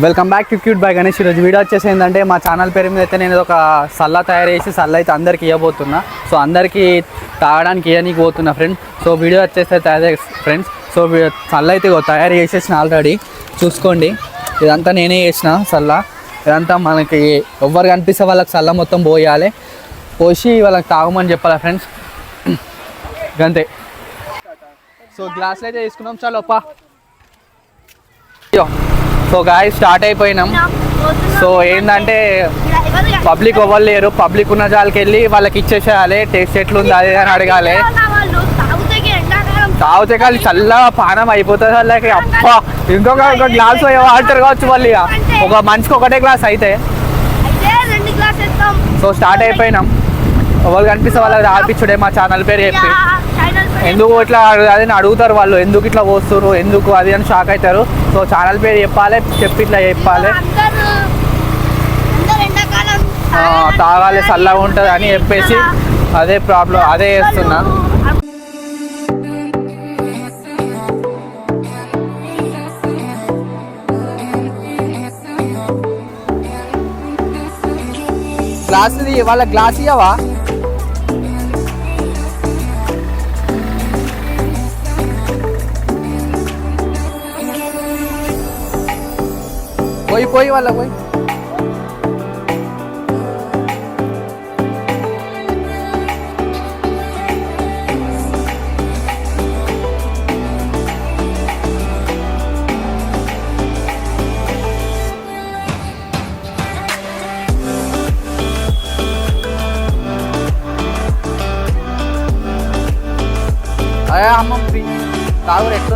Welcome back to cute by Ganesh ఈరోజు video వచ్చేసి ఏంటంటే మా ఛానల్ పేరు మీద అయితే నేను ఒక సల్లా తయారు చేసి సల్లా అయితే అందరికి ఇవ్వబోతున్నా. సో అందరికీ తాగడానికి ఇవ్వనీకి పోతున్నా ఫ్రెండ్స్ సో వీడియో వచ్చేస్తే తయారు ఫ్రెండ్స్ సో వీ- సల్లా అయితే తయారు చేసేసిన ఆల్రెడీ చూసుకోండి. ఇదంతా నేనే చేసిన సల్లా. ఇదంతా మనకి ఎవరు కనిపిస్తే వాళ్ళకి సల్లా మొత్తం పోయాలి. పోసి వాళ్ళకి తాగమని చెప్పాలి ఫ్రెండ్స్ అంతే సో గ్లాసులు అయితే తీసుకున్నాం. చాలు ఒప్ప సో గాయ స్టార్ట్ అయిపోయినాం. సో ఏంటంటే పబ్లిక్ ఎవరు లేరు పబ్లిక్ ఉన్న జాలకి వెళ్ళి వాళ్ళకి ఇచ్చేసేయాలి. టేస్ట్ ఎట్లుంది అదే అని అడగాలి. తాగితే కానీ చల్లగా పానం అయిపోతుంది వాళ్ళకి అప్ప ఇంకొక ఒక గ్లాస్ వాటర్ కావచ్చు మళ్ళీ ఇక. ఒక మనిషికి ఒకటే గ్లాస్ అయితే. సో స్టార్ట్ అయిపోయినాం. ఎవరు కనిపిస్తే వాళ్ళకి ఆడిపించుడే మా ఛానల్ పేరు చెప్పి. ఎందుకు ఇట్లా అది అడుగుతారు వాళ్ళు. ఎందుకు ఇట్లా పోస్తారు ఎందుకు అది అని షాక్ అవుతారు. సో ఛానల్ పేరు చెప్పాలి చెప్పి ఇట్లా చెప్పాలి. తాగాలి చల్లగా ఉంటుంది అని చెప్పేసి అదే ప్రాబ్లం అదే చేస్తున్నా. గ్లాస్ వాళ్ళ గ్లాస్ ఇవ్వవా పోయి పోయి వాళ్ళ పోయి అదే అమ్మ ఫ్రీ తాగురు ఎట్లుందో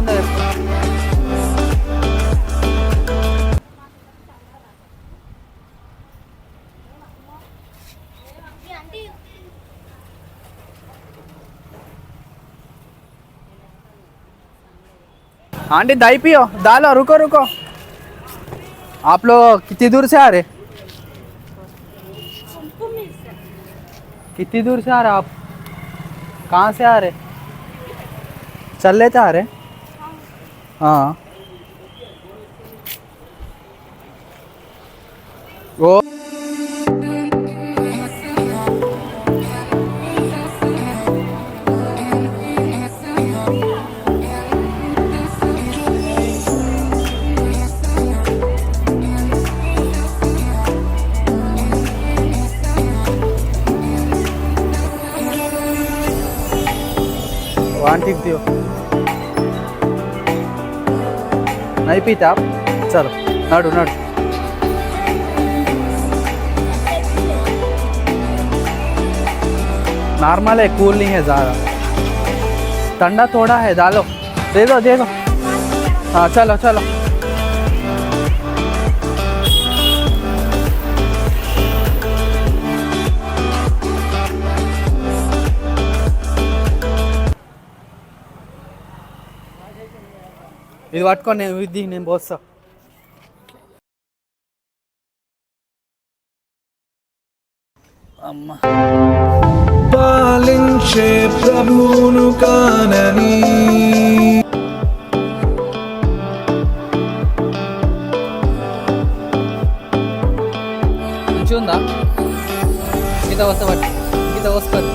आंटी, दाई पियो। दालो, रुको रुको। आप लोग कितनी दूर से आ रहे? कितनी दूर से आ रहे आप? कहाँ से आ रहे? चल लेते आ रहे? हाँ। ठीक दियो। नहीं पीते आप? चलो, नडू नडू। नॉर्मल है कूल नहीं है ज़्यादा। ठंडा थोड़ा है, डालो। दे दो दे दो। हाँ चलो चलो। ఇది పట్టుకొని నేను ఇది నేను పోస్తా. అమ్మ. పాలించే ప్రభువును కానని. మంచిగా ఉందా గీత వస్తా గీత వస్తుంది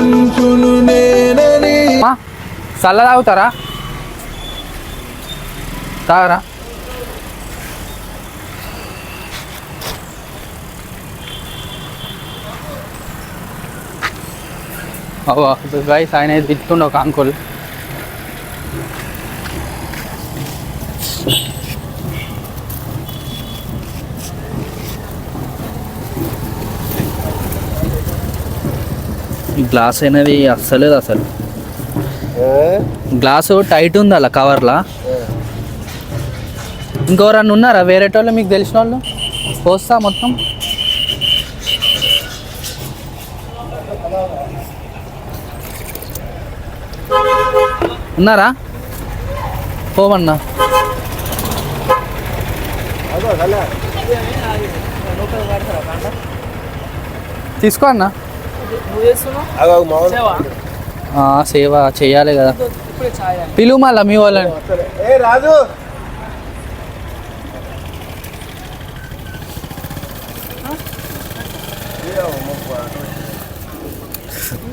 పాలించే నేనని. చల్ల తాగుతారా? తాగరా? గైస్ ఆయన తిట్టుండ ఒక అంకుల్ గ్లాస్ అనేది అస్సలేదు అసలు. గ్లాసు టైట్ ఉంది అలా కవర్లా. ఇంకెవరన్నా ఉన్నారా? వేరేటోళ్ళు మీకు తెలిసిన వాళ్ళు పోస్తా మొత్తం. ఉన్నారా? పోమన్నా. తీసుకో అన్న. సేవ చేయాలి కదా. పిలువు మళ్ళా మీ వాళ్ళని. ఏ రాజు.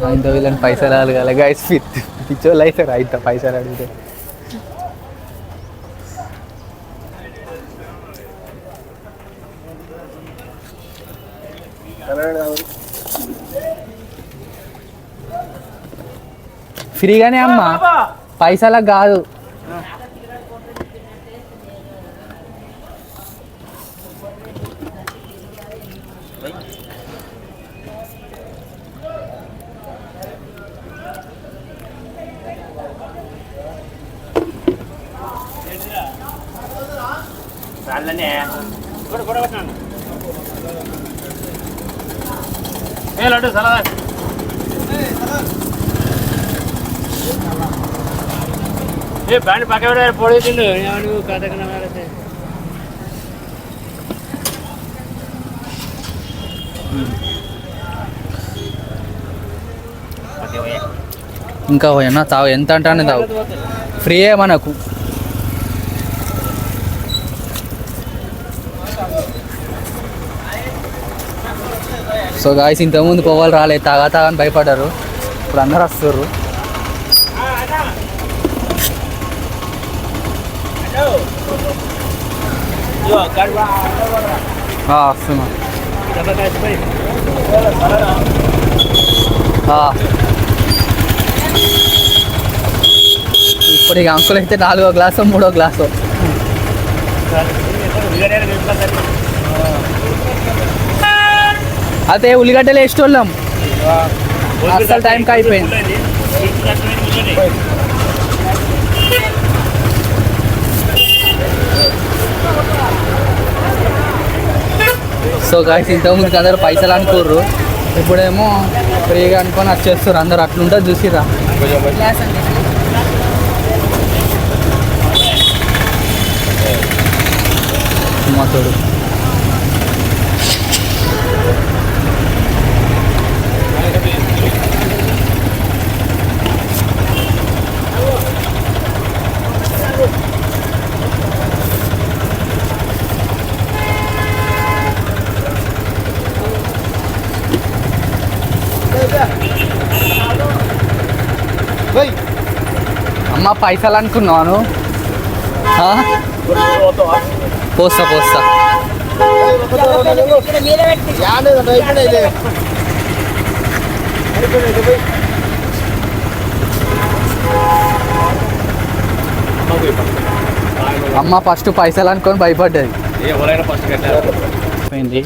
ఆయనతో వీళ్ళని పైసలు అడగాలి. గైస్ ఫిట్ పిచ్చోళ్ళు అవుతారు ఆయన పైసలు అడిగితే. ఫ్రీగానే అమ్మా. పైసలకు కాదు. లడ్డు సలదా. ఏ బండి పక్క పొడి నువ్వు మేడతే ఇంకా పోయన్నా తావు ఎంత అంటానే తావు ఫ్రీయే మనకు. సో గాయస్ ఇంతకుముందు పోవాలి రాలేదు. తాగా తాగా అని భయపడ్డారు. ఇప్పుడు అందరు వస్తారు వస్తున్నా. ఇప్పుడు ఇక అంకుల్ అయితే నాలుగో గ్లాసు మూడో గ్లాసు అదే ఉల్లిగడ్డలు వేసేటోళ్ళం అస్సలు టైంకి అయిపోయింది సో గాయస్ ఇంతకుముందుకు అందరూ పైసలు అనుకోర్రు. ఇప్పుడేమో ఫ్రీగా అనుకొని వచ్చేస్తారు అందరు అట్లుంటే చూసిరా తోడు. అమ్మ పైసలు అనుకున్నాను? పోస్తా పోస్తా. అమ్మ ఫస్ట్ పైసలు అనుకొని భయపడ్డది. అయిపోయింది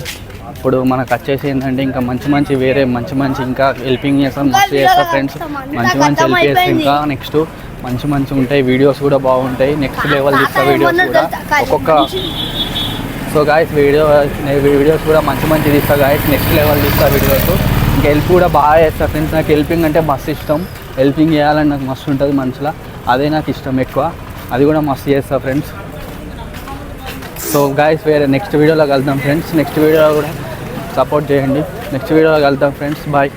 ఇప్పుడు మనకు వచ్చేసి ఏంటంటే ఇంకా మంచి మంచి వేరే మంచి మంచి ఇంకా హెల్పింగ్ చేస్తాం మస్తు చేస్తాం ఫ్రెండ్స్ మంచి మంచి హెల్ప్ చేస్తాం ఇంకా నెక్స్ట్ మంచి మంచి ఉంటాయి వీడియోస్ కూడా బాగుంటాయి నెక్స్ట్ లెవెల్ తీస్తా వీడియోస్ కూడా. ఒక్కొక్క సో గాయస్ వీడియో వీడియోస్ కూడా మంచి మంచి తీస్తా గాయస్ నెక్స్ట్ లెవెల్ తీస్తా వీడియోస్ ఇంకా హెల్ప్ కూడా బాగా చేస్తా ఫ్రెండ్స్ నాకు హెల్పింగ్ అంటే మస్తు ఇష్టం. హెల్పింగ్ చేయాలని నాకు మస్తు ఉంటుంది మనసులో అదే నాకు ఇష్టం ఎక్కువ. అది కూడా మస్తు చేస్తా ఫ్రెండ్స్ సో గాయస్ వేరే నెక్స్ట్ వీడియోలో కలుద్దాం ఫ్రెండ్స్ నెక్స్ట్ వీడియోలో కూడా సపోర్ట్ చేయండి. నెక్స్ట్ వీడియోలో కలుద్దాం ఫ్రెండ్స్ బాయ్